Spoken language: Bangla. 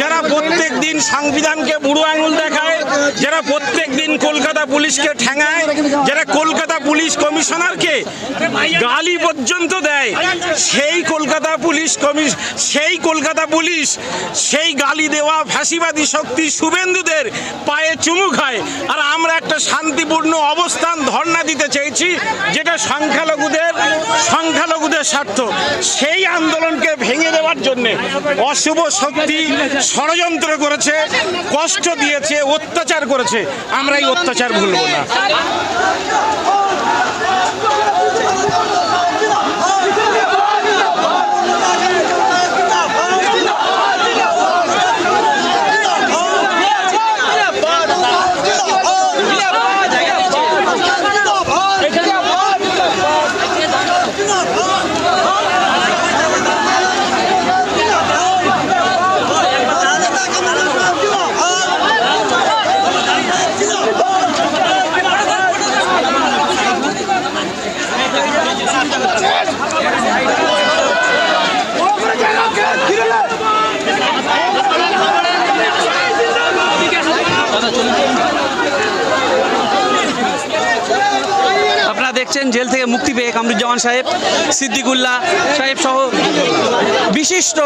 যারা প্রত্যেক দিন সংবিধানকে বুড়ো আঙুল দেখায়, যারা প্রত্যেক দিন কলকাতা পুলিশকে ঠেঙায়, যারা কলকাতা পুলিশ কমিশনারকে গালি পর্যন্ত দেয়, সেই কলকাতা পুলিশ কমিশ, সেই কলকাতা পুলিশ, সেই গালি দেওয়া ফাঁসিবাদী শক্তি শুভেন্দুদের পায়ে চুমু খায়। আর আমরা একটা শান্তিপূর্ণ অবস্থান ধর্ণা দিতে চেয়েছি, যেটা সংখ্যালঘুদের সংখ্যালঘুদের স্বার্থ। সেই আন্দোলনকে ভেঙে দেওয়ার জন্য অশুভ শক্তি ষড়যন্ত্র করেছে, কষ্ট দিয়েছে, অত্যাচার করেছে। আমরা এই অত্যাচার ভুলব না। দেখছেন জেল থেকে মুক্তি পেয়ে কামরুজ্জামান সাহেব সিদ্দিকুল্লাহ সাহেব সহ বিশিষ্ট